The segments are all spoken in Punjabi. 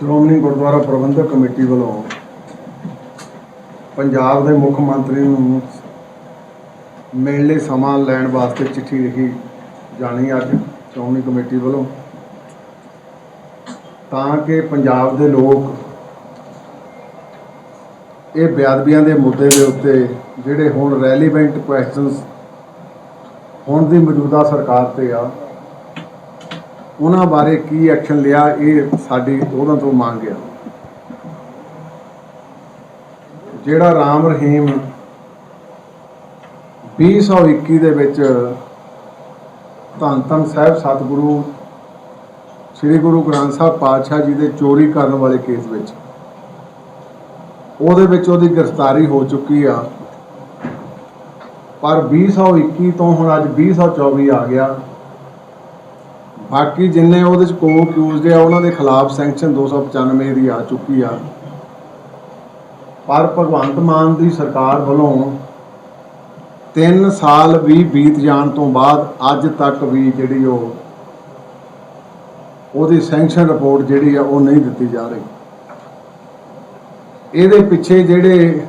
ਸ਼੍ਰੋਮਣੀ ਗੁਰਦੁਆਰਾ ਪ੍ਰਬੰਧਕ ਕਮੇਟੀ ਵੱਲੋਂ ਪੰਜਾਬ ਦੇ ਮੁੱਖ ਮੰਤਰੀ ਨੂੰ ਮਿਲਣ ਲਈ ਸਮਾਂ ਲੈਣ ਵਾਸਤੇ ਚਿੱਠੀ ਲਿਖੀ ਜਾਣੀ ਅੱਜ ਸ਼੍ਰੋਮਣੀ ਕਮੇਟੀ ਵੱਲੋਂ, ਤਾਂ ਕਿ ਪੰਜਾਬ ਦੇ ਲੋਕ ਇਹ ਬੇਅਦਬੀਆਂ ਦੇ ਮੁੱਦੇ ਦੇ ਉੱਤੇ ਜਿਹੜੇ ਹੁਣ ਰੈਲੀਵੈਂਟ ਕੁਐਸਚਨਸ ਹੁਣ ਦੀ ਮੌਜੂਦਾ ਸਰਕਾਰ ਤੇ ਆ ਉਹਨਾਂ ਬਾਰੇ ਕੀ ਐਕਸ਼ਨ ਲਿਆ, ਇਹ ਸਾਡੀ ਉਹਨਾਂ ਤੋਂ ਮੰਗ ਆ। ਜਿਹੜਾ ਰਾਮ ਰਹੀਮ 2021 ਦੇ ਵਿੱਚ ਧੰਨ ਧੰਨ ਸਾਹਿਬ ਸਤਿਗੁਰੂ, ਸ੍ਰੀ ਗੁਰੂ ਗ੍ਰੰਥ ਸਾਹਿਬ ਪਾਤਸ਼ਾਹ ਜੀ ਦੇ ਚੋਰੀ ਕਰਨ ਵਾਲੇ ਕੇਸ ਵਿੱਚ, ਉਹਦੇ ਵਿੱਚ ਉਹਦੀ ਗ੍ਰਿਫਤਾਰੀ ਹੋ ਚੁੱਕੀ ਆ। ਪਰ 2021 ਤੋਂ ਹੁਣ ਅੱਜ 2024 ਆ ਗਿਆ। ਬਾਕੀ ਜਿੰਨੇ ਉਹਦੇ ਚ ਕੋ ਅਕਿਊਜ਼ਡ ਆ, ਉਹਨਾਂ ਦੇ ਖਿਲਾਫ ਸੈਂਕਸ਼ਨ 295 ਦੀ ਆ ਚੁੱਕੀ ਆ। ਪਰ ਭਗਵੰਤ ਮਾਨ ਦੀ ਸਰਕਾਰ ਵੱਲੋਂ 3 ਸਾਲ ਵੀ ਬੀਤ ਜਾਣ ਤੋਂ ਬਾਅਦ ਅੱਜ ਤੱਕ ਵੀ ਜਿਹੜੀ ਉਹ ਉਹਦੀ ਸੈਂਕਸ਼ਨ ਰਿਪੋਰਟ ਜਿਹੜੀ ਆ, ਉਹ ਨਹੀਂ ਦਿੱਤੀ ਜਾ ਰਹੀ। ਇਹਦੇ ਪਿੱਛੇ ਜਿਹੜੇ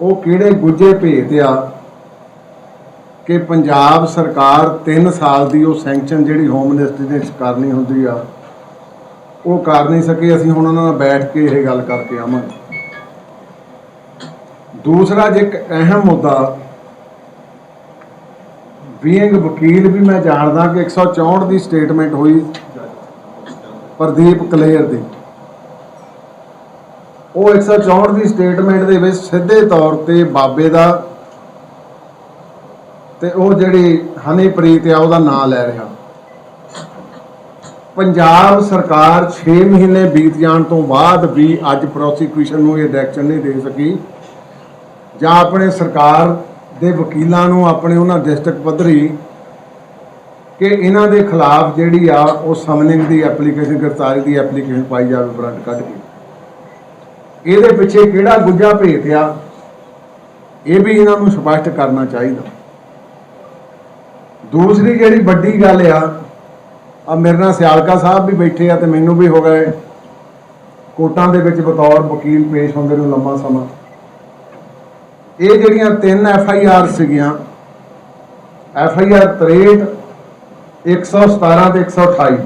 ਉਹ ਕਿਹੜੇ ਗੁੱਜੇ ਭੇਤ ਆ ਕਿ ਪੰਜਾਬ ਸਰਕਾਰ 3 ਸਾਲ ਦੀ ਉਹ ਸੈਂਕਸ਼ਨ ਜਿਹੜੀ ਹੋਮ ਮਿਨਿਸਟਰੀ ਨੇ ਕਰਨੀ ਹੁੰਦੀ ਆ, ਉਹ ਕਰ ਨਹੀਂ ਸਕੇ, ਅਸੀਂ ਹੁਣ ਉਹਨਾਂ ਨਾਲ ਬੈਠ ਕੇ ਇਹ ਗੱਲ ਕਰਕੇ ਆਵਾਂਗੇ। ਦੂਸਰਾ ਜੇ ਇੱਕ ਅਹਿਮ ਮੁੱਦਾ, ਬੀਇੰਗ ਵਕੀਲ ਵੀ ਮੈਂ ਜਾਣਦਾ ਕਿ 164 ਦੀ ਸਟੇਟਮੈਂਟ ਹੋਈ ਪ੍ਰਦੀਪ ਕਲੇਰ ਦੀ। ਉਹ 164 ਦੀ ਸਟੇਟਮੈਂਟ ਦੇ ਵਿੱਚ ਸਿੱਧੇ ਤੌਰ ਤੇ ਬਾਬੇ ਦਾ ਤੇ ਉਹ ਜਿਹੜੀ ਹਨੀਪ੍ਰੀਤ ਆ, ਉਹਦਾ ਨਾਂ ਲੈ ਰਿਹਾ। ਪੰਜਾਬ ਸਰਕਾਰ 6 ਮਹੀਨੇ ਬੀਤ ਜਾਣ ਤੋਂ ਬਾਅਦ ਵੀ ਅੱਜ ਪ੍ਰੋਸੀਕਿਊਸ਼ਨ ਨੂੰ ਇਹ ਡਾਇਰੈਕਸ਼ਨ ਨਹੀਂ ਦੇ ਸਕੀ। ਜਾਂ ਆਪਣੇ ਸਰਕਾਰ ਦੇ ਵਕੀਲਾਂ ਨੂੰ ਆਪਣੇ ਉਹਨਾਂ ਡਿਸਟ੍ਰਿਕਟ ਪੱਧਰੀ ਕਿ ਇਹਨਾਂ ਦੇ ਖਿਲਾਫ ਜਿਹੜੀ ਆ, ਉਹ ਸਮਨਿੰਗ ਦੀ ਐਪਲੀਕੇਸ਼ਨ ਗ੍ਰਿਫਤਾਰੀ ਦੀ ਐਪਲੀਕੇਸ਼ਨ ਪਾਈ ਜਾਵੇ ਬਰੰਟ ਕੱਢ ਕੇ। ਇਹਦੇ ਪਿੱਛੇ ਕਿਹੜਾ ਗੁੱਜਾ ਭੇਤ ਆ, ਇਹ ਵੀ ਇਹਨਾਂ ਨੂੰ ਸਪਸ਼ਟ ਕਰਨਾ ਚਾਹੀਦਾ। ਦੂਸਰੀ ਜਿਹੜੀ ਵੱਡੀ ਗੱਲ ਆ ਆ ਮੇਰੇ ਨਾਲ ਸਿਆਲਕਾ ਸਾਹਿਬ ਵੀ ਬੈਠੇ ਆ ਤੇ ਮੈਨੂੰ ਵੀ ਹੋ ਗਏ। ਕੋਟਾਂ ਦੇ ਵਿੱਚ ਬਤੌਰ ਵਕੀਲ ਪੇਸ਼ ਹੁੰਦੇ ਨੂੰ ਲੰਮਾ ਸਮਾਂ। ਇਹ ਜਿਹੜੀਆਂ ਤਿੰਨ ਐਫ ਆਈ ਆਰ ਸੀਗੀਆਂ, ਐਫ ਆਈ ਆਰ 63 117 ਤੇ 128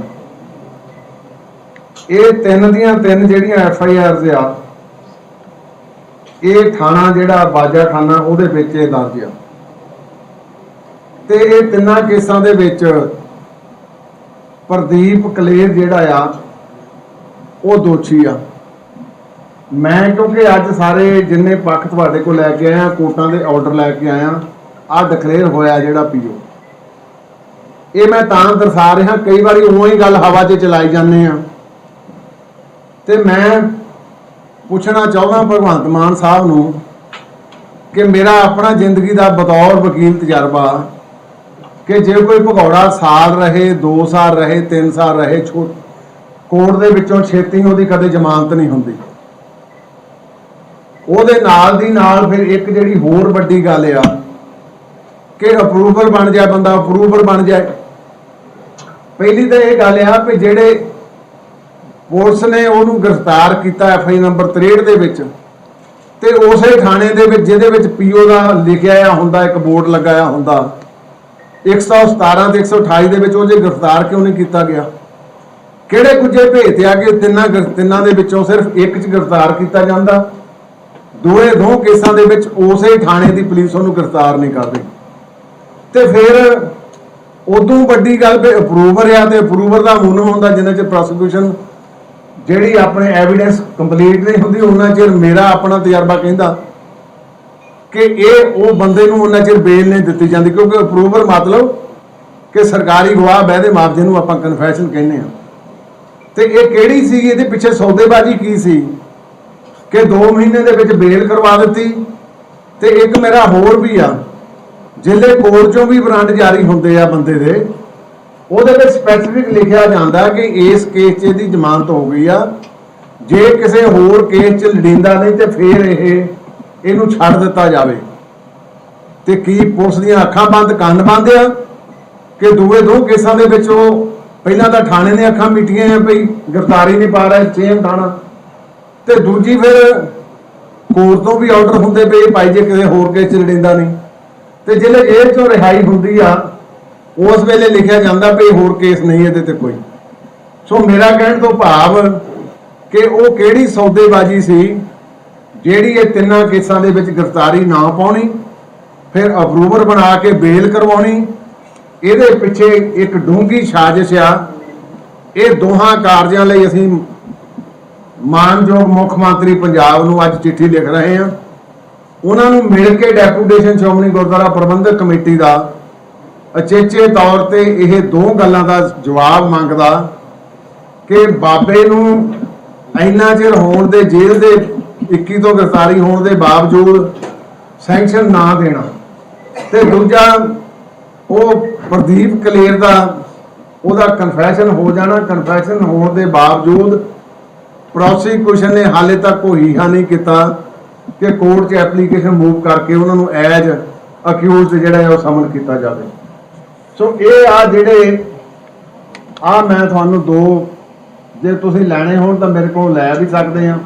ਇਹ ਤਿੰਨ ਦੀਆਂ ਤਿੰਨ ਜਿਹੜੀਆਂ ਐਫ ਆਈ ਆਰਸ ਆ, ਇਹ ਥਾਣਾ ਜਿਹੜਾ ਬਾਜਾ ਖਾਨਾ ਉਹਦੇ ਵਿੱਚ ਇਹ ਦਰਜ ਆ। ਤੇ ਇਹ ਤਿੰਨਾਂ ਕੇਸਾਂ ਦੇ ਵਿੱਚ ਪ੍ਰਦੀਪ ਕਲੇਰ ਜਿਹੜਾ ਆ, ਉਹ ਦੋਸ਼ੀ ਆ। ਮੈਂ ਕਿਉਂਕਿ ਅੱਜ ਸਾਰੇ ਜਿੰਨੇ ਪੱਖ ਤੁਹਾਡੇ ਕੋਲ ਲੈ ਕੇ ਆਇਆ ਕੋਰਟਾਂ ਦੇ ਆਰਡਰ ਲੈ ਕੇ ਆਇਆ ਆ ਡਿਕਲੇਅਰ ਹੋਇਆ ਜਿਹੜਾ ਪੀਓ। ਇਹ ਮੈਂ ਤਾਂ ਦਰਸਾ ਰਿਹਾ, ਕਈ ਵਾਰੀ ਉਵੇਂ ਹੀ ਗੱਲ ਹਵਾ 'ਚ ਚਲਾਈ ਜਾਂਦੇ ਆ। ਤੇ ਮੈਂ ਪੁੱਛਣਾ ਚਾਹੁੰਦਾ ਭਗਵੰਤ ਮਾਨ ਸਾਹਿਬ ਨੂੰ ਕਿ ਮੇਰਾ ਆਪਣਾ ਜ਼ਿੰਦਗੀ ਦਾ ਬਤੌਰ ਵਕੀਲ ਤਜਰਬਾ ਕਿ ਜੇ ਕੋਈ ਭਗੌੜਾ ਸਾਲ ਰਹੇ 2 ਸਾਲ ਰਹੇ 3 ਸਾਲ ਰਹੇ, ਛੋ ਕੋਰਟ ਦੇ ਵਿੱਚੋਂ ਛੇਤੀ ਉਹਦੀ ਕਦੇ ਜ਼ਮਾਨਤ ਨਹੀਂ ਹੁੰਦੀ। ਉਹਦੇ ਨਾਲ ਦੀ ਨਾਲ ਫਿਰ ਇੱਕ ਜਿਹੜੀ ਹੋਰ ਵੱਡੀ ਗੱਲ ਆ ਕਿ ਅਪਰੂਵਰ ਬਣ ਜਾਏ ਬੰਦਾ ਅਪਰੂਵਰ ਬਣ ਜਾਏ। ਪਹਿਲੀ ਤਾਂ ਇਹ ਗੱਲ ਆ ਕਿ ਜਿਹੜੇ ਪੁਲਿਸ ਨੇ ਉਹਨੂੰ ਗ੍ਰਿਫਤਾਰ ਕੀਤਾ ਐਫ ਆਈ ਨੰਬਰ 63 ਦੇ ਵਿੱਚ, ਤੇ ਉਸੇ ਥਾਣੇ ਦੇ ਵਿੱਚ ਜਿਹਦੇ ਵਿੱਚ ਪੀਓ ਦਾ ਲਿਖਿਆ ਆ ਹੁੰਦਾ, ਇੱਕ ਬੋਰਡ ਲਗਾਇਆ ਹੁੰਦਾ 117 ਤੇ 128 ਦੇ ਵਿੱਚ ਉਹ ਜੇ ਗ੍ਰਿਫਤਾਰ ਕਿਉਂ ਨਹੀਂ ਕੀਤਾ ਗਿਆ? ਕਿਹੜੇ ਕੁਝੇ ਭੇਤ ਆ ਕਿ ਤਿੰਨਾਂ ਤਿੰਨਾਂ ਦੇ ਵਿੱਚੋਂ ਸਿਰਫ ਇੱਕ 'ਚ ਗ੍ਰਿਫਤਾਰ ਕੀਤਾ ਜਾਂਦਾ? ਦੋਏ ਦੋ ਕੇਸਾਂ ਦੇ ਵਿੱਚ ਉਸੇ ਥਾਣੇ ਦੀ ਪੁਲਿਸ ਉਹਨੂੰ ਗ੍ਰਿਫਤਾਰ ਨਹੀਂ ਕਰਦੀ। ਤੇ ਫਿਰ ਉਦੋਂ ਵੱਡੀ ਗੱਲ ਵੀ ਅਪਰੂਵਰ ਆ ਤੇ ਅਪਰੂਵਰ ਦਾ ਮੁਨਮ ਹੁੰਦਾ ਜਿੰਨਾ ਚ ਪ੍ਰੋਸੀਕਿਊਸ਼ਨ ਜਿਹੜੀ ਆਪਣੇ ਐਵੀਡੈਂਸ ਕੰਪਲੀਟ ਨਹੀਂ ਹੁੰਦੀ, ਉਹਨਾਂ ਚਿਰ ਮੇਰਾ ਆਪਣਾ ਤਜਰਬਾ ਕਹਿੰਦਾ। ਕਿ ਇਹ ਉਹ ਬੰਦੇ ਨੂੰ ਉਹਨਾਂ ਚਿਰ ਬੇਲ ਨਹੀਂ ਦਿੱਤੀ ਜਾਂਦੀ, ਕਿਉਂਕਿ ਅਪਰੂਵਲ ਮਤਲਬ ਕਿ ਸਰਕਾਰੀ ਗਵਾਹ ਬਹਿਦੇ ਮਾਪ ਨੂੰ ਆਪਾਂ ਕਨਫੈਸ਼ਨ ਕਹਿੰਦੇ ਆ ਤੇ ਇਹ ਕਿਹੜੀ ਸੀ ਇਹਦੇ ਪਿੱਛੇ ਸੌਦੇਬਾਜ਼ੀ ਕੀ ਸੀ? ਕਿ 2 ਮਹੀਨੇ ਦੇ ਵਿੱਚ ਬੇਲ ਕਰਵਾ ਦਿੱਤੀ ਤੇ ਇੱਕ ਮੇਰਾ ਹੋਰ ਵੀ ਆ ਜ਼ਿਲ੍ਹੇ ਕੋਰਟ ਚੋਂ ਵੀ ਵਾਰੰਟ ਜਾਰੀ ਹੁੰਦੇ ਆ ਬੰਦੇ ਦੇ, ਉਹਦੇ ਵਿੱਚ ਸਪੈਸੀਫਿਕ ਲਿਖਿਆ ਜਾਂਦਾ ਕਿ ਇਸ ਕੇਸ 'ਚ ਇਹਦੀ ਜ਼ਮਾਨਤ ਹੋ ਗਈ ਆ। ਜੇ ਕਿਸੇ ਹੋਰ ਕੇਸ 'ਚ ਲੜਿੰਦਾ ਨਹੀਂ ਤੇ ਫਿਰ ਇਹ ਇਹਨੂੰ ਛੱਡ ਦਿੱਤਾ ਜਾਵੇ। ਤੇ ਕੀ ਪੁਲਿਸ ਦੀਆਂ ਅੱਖਾਂ ਬੰਦ, ਕੰਨ ਬੰਦ ਆ? ਕਿ ਦੂਏ ਦੋ ਕੇਸਾਂ ਦੇ ਵਿੱਚ ਉਹ ਪਹਿਲਾਂ ਤਾਂ ਥਾਣੇ ਨੇ ਅੱਖਾਂ ਮਿੱਟੀਆਂ ਆ ਭਈ ਗ੍ਰਿਫਤਾਰੀ ਨਹੀਂ ਪਾ ਰਿਹਾ ਸੇਮ ਥਾਣਾ। ਤੇ ਦੂਜੀ ਫਿਰ ਕੋਰਟ ਤੋਂ ਵੀ ਆਰਡਰ ਹੁੰਦੇ ਪਏ ਭਾਈ ਜੇ ਕਿਸੇ ਹੋਰ ਕੇਸ ਚ ਲੜਿੰਦਾ ਨਹੀਂ। ਤੇ ਜਿਹੜੇ ਜੇਲ੍ਹ ਚੋਂ ਰਿਹਾਈ ਹੁੰਦੀ ਆ, ਉਸ ਵੇਲੇ ਲਿਖਿਆ ਜਾਂਦਾ ਵੀ ਹੋਰ ਕੇਸ ਨਹੀਂ ਇਹਦੇ ਤੇ ਕੋਈ। ਸੋ ਮੇਰਾ ਕਹਿਣ ਤੋਂ ਭਾਵ ਕਿ ਉਹ ਕਿਹੜੀ ਸੌਦੇਬਾਜ਼ੀ ਸੀ ਜਿਹੜੀ ਇਹ ਤਿੰਨਾਂ ਕੇਸਾਂ ਦੇ ਵਿੱਚ ਗ੍ਰਿਫਤਾਰੀ ਨਾ ਪਾਉਣੀ, ਫਿਰ ਅਪਰੂਵਰ ਬਣਾ ਕੇ ਬੇਲ ਕਰਵਾਉਣੀ, ਇਹਦੇ ਪਿੱਛੇ ਇੱਕ ਡੂੰਗੀ ਸਾਜ਼ਿਸ਼ ਆ। ਇਹ ਦੋਹਾਂ ਕਾਰਜਾਂ ਲਈ ਅਸੀਂ ਮਾਨਯੋਗ ਮੁੱਖ ਮੰਤਰੀ ਪੰਜਾਬ ਨੂੰ ਅੱਜ ਚਿੱਠੀ ਲਿਖ ਰਹੇ ਹਾਂ। ਉਹਨਾਂ ਨੂੰ ਮਿਲ ਕੇ ਡੈਪੂਟੇਸ਼ਨ ਸ਼੍ਰੋਮਣੀ ਗੁਰਦੁਆਰਾ ਪ੍ਰਬੰਧਕ ਕਮੇਟੀ ਦਾ ਅਚੇਚੇ ਤੌਰ ਤੇ ਇਹ ਦੋ ਗੱਲਾਂ ਦਾ ਜਵਾਬ ਮੰਗਦਾ ਕਿ ਬਾਬੇ ਨੂੰ ਇੰਨਾ ਚਿਰ ਹੋਣ ਦੇ ਜੇਲ੍ਹ ਦੇ 21 ਤੋਂ ਗ੍ਰਿਫਤਾਰੀ ਹੋਣ ਦੇ ਬਾਵਜੂਦ ਸੈਂਕਸ਼ਨ ਨਾ ਦੇਣਾ। ਤੇ ਦੂਜਾ, ਉਹ ਪ੍ਰਦੀਪ ਕਲੇਰ ਦਾ, ਉਹਦਾ ਕਨਫੈਸ਼ਨ ਹੋ ਜਾਣਾ। ਕਨਫੈਸ਼ਨ ਹੋਣ ਦੇ ਬਾਵਜੂਦ ਪ੍ਰੋਸੀਕਿਊਸ਼ਨ ਨੇ ਹਾਲੇ ਤੱਕ ਕੋਈ ਹਾ ਨਹੀਂ ਕੀਤਾ ਕਿ ਕੋਰਟ 'ਚ ਐਪਲੀਕੇਸ਼ਨ ਮੂਵ ਕਰਕੇ ਉਹਨਾਂ ਨੂੰ ਐਜ ਅਕਿਊਜ਼ਡ ਜਿਹੜਾ ਹੈ ਉਹ ਸਮਨ ਕੀਤਾ ਜਾਵੇ। ਸੋ ਇਹ ਆ ਜਿਹੜੇ, ਆ ਮੈਂ ਤੁਹਾਨੂੰ ਦੋ, ਜੇ ਤੁਸੀਂ ਲੈਣੇ ਹੋਣ ਤਾਂ ਮੇਰੇ ਕੋਲ ਲੈ ਵੀ ਸਕਦੇ ਆ।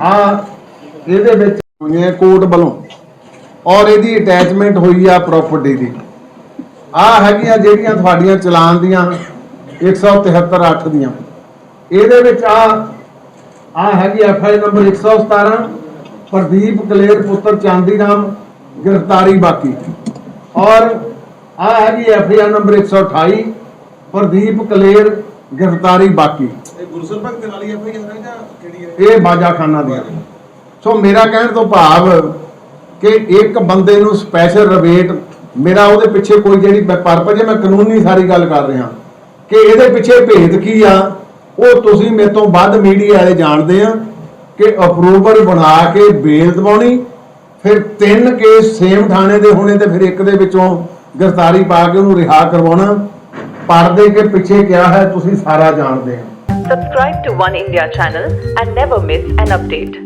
ਆ ਇਹਦੇ ਵਿੱਚ ਹੋਈਆਂ ਕੋਰਟ ਵੱਲੋਂ। ਔਰ ਇਹਦੀ ਅਟੈਚਮੈਂਟ ਹੋਈ ਆ ਪ੍ਰਾਪਰਟੀ ਦੀ। ਆ ਹੈਗੀਆਂ ਜਿਹੜੀਆਂ ਤੁਹਾਡੀਆਂ ਚਲਾਨ ਦੀਆਂ 173 8 ਦੀਆਂ। ਇਹਦੇ ਵਿੱਚ ਆ ਆ ਹੈਗੀ F I number 117 Pradeep Kaler ਪੁੱਤਰ ਚਾਂਦੀ ਰਾਮ, ਗ੍ਰਿਫਤਾਰੀ ਬਾਕੀ। ਔਰ ਆ ਹੈਗੀ F I number 128 Pradeep Kaler ਗ੍ਰਿਫਤਾਰੀ ਬਾਕੀ। ਇਹ ਗੁਰਸਰ ਭਗਤ ਦੇ ਨਾਲ ਹੀ ਐਫਆਈਆਰ ਹੈ ਜਾਂ ਕਿਹੜੀ ਹੈ? ਇਹ ਬਾਜਾਖਾਨਾ ਦੀਆਂ ਸੋ ਮੇਰਾ ਕਹਿਣ ਤੋਂ ਭਾਵ ਕਿ ਇੱਕ ਬੰਦੇ ਨੂੰ ਸਪੈਸ਼ਲ ਰਿਬੇਟ ਮੇਰਾ ਉਹਦੇ ਪਿੱਛੇ ਕੋਈ ਜਿਹੜੀ ਪਰਪਸ ਹੈ ਮੈਂ ਕਾਨੂੰਨੀ ਸਾਰੀ ਗੱਲ ਕਰ ਰਿਹਾ। ਕਿ ਇਹਦੇ ਪਿੱਛੇ ਭੇਦ ਕੀ ਆ? ਉਹ ਤੁਸੀਂ ਮੇਰੇ ਤੋਂ ਵੱਧ ਮੀਡੀਆ ਵਾਲੇ ਜਾਣਦੇ ਆ ਕਿ ਅਪਰੂਵਲ ਬਣਾ ਕੇ ਬੇਲ ਦਵਾਉਣੀ ਫਿਰ ਤਿੰਨ ਕੇਸ ਸੇਮ ਥਾਣੇ ਦੇ ਹੋਣੇ ਤੇ ਫਿਰ ਇੱਕ ਦੇ ਵਿੱਚੋਂ ਗ੍ਰਿਫਤਾਰੀ ਪਾ ਕੇ ਉਹਨੂੰ ਰਿਹਾ ਕਰਵਾਉਣਾ। ਪਰਦੇ ਕੇ ਪਿੱਛੇ ਕਿਹਾ ਹੈ ਤੁਸੀਂ ਸਾਰਾ ਜਾਣਦੇ ਆ Subscribe to One India channel and never miss an update.